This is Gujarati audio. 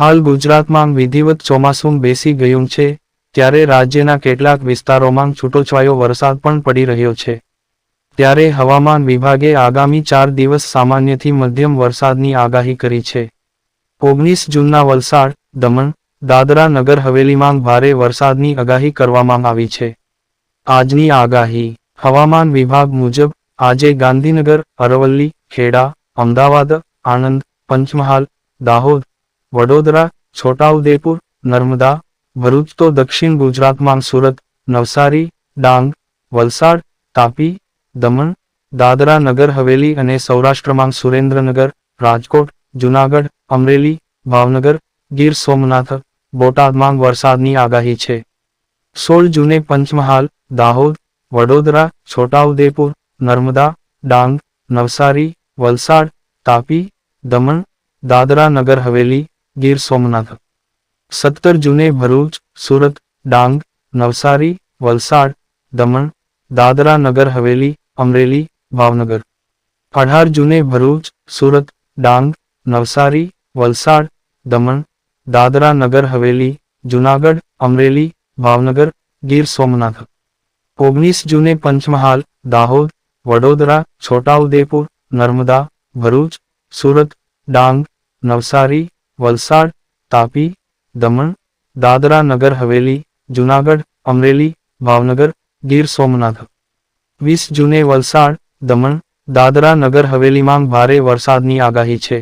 હાલ ગુજરાતમાં વિધિવત ચોમાસું બેસી ગયું છે, ત્યારે રાજ્યના કેટલાક વિસ્તારોમાં છૂટોછવાયો વરસાદ પણ પડી રહ્યો છે. ત્યારે હવામાન વિભાગે આગામી ચાર દિવસ સામાન્યથી મધ્યમ વરસાદની આગાહી કરી છે. ઓગણીસ જૂનના વલસાડ, દમણ, દાદરા નગર હવેલીમાં ભારે વરસાદની આગાહી કરવામાં આવી છે. આજની આગાહી હવામાન વિભાગ મુજબ, આજે ગાંધીનગર, અરવલ્લી, ખેડા, અમદાવાદ, આણંદ, પંચમહાલ, દાહોદ વડોદરા, છોટાઉદેપુર, નર્મદા, ભરૂચ તો દક્ષિણ ગુજરાતમાં સુરત, નવસારી, ડાંગ, વલસાડ, તાપી, દમણ, દાદરા નગર, હવેલી અને સૌરાષ્ટ્રમાં સુરેન્દ્રનગર, રાજકોટ, જુનાગઢ, અમરેલી, ભાવનગર, ગીર સોમનાથ, બોટાદમાં વરસાદની આગાહી છે. સોળ જૂને પંચમહાલ, દાહોદ, વડોદરા, છોટાઉદેપુર, નર્મદા, ડાંગ, નવસારી, વલસાડ, તાપી, દમણ, દાદરા નગર, હવેલી ગીર સોમનાથ. સત્તર જૂને ભરૂચ, સુરત, ડાંગ, નવસારી, વલસાડ, દમણ, દાદરા નગર, હવેલી, અમરેલી, ભાવનગર. અઢાર જૂને ભરૂચ, સુરત, ડાંગ, નવસારી, વલસાડ, દમણ, દાદરા નગર, હવેલી, જુનાગઢ, અમરેલી, ભાવનગર, ગીર સોમનાથ. ઓગણીસ જૂને પંચમહાલ, દાહોદ, વડોદરા, છોટાઉદેપુર, નર્મદા, ભરૂચ, સુરત, ડાંગ, નવસારી વલસાડ, તાપી, દમણ, દાદરા નગર, હવેલી, જુનાગઢ, અમરેલી, ભાવનગર, ગીર સોમનાથ. વીસ જૂને વલસાડ, દમણ, દાદરા નગર, હવેલીમાં ભારે વરસાદની આગાહી છે.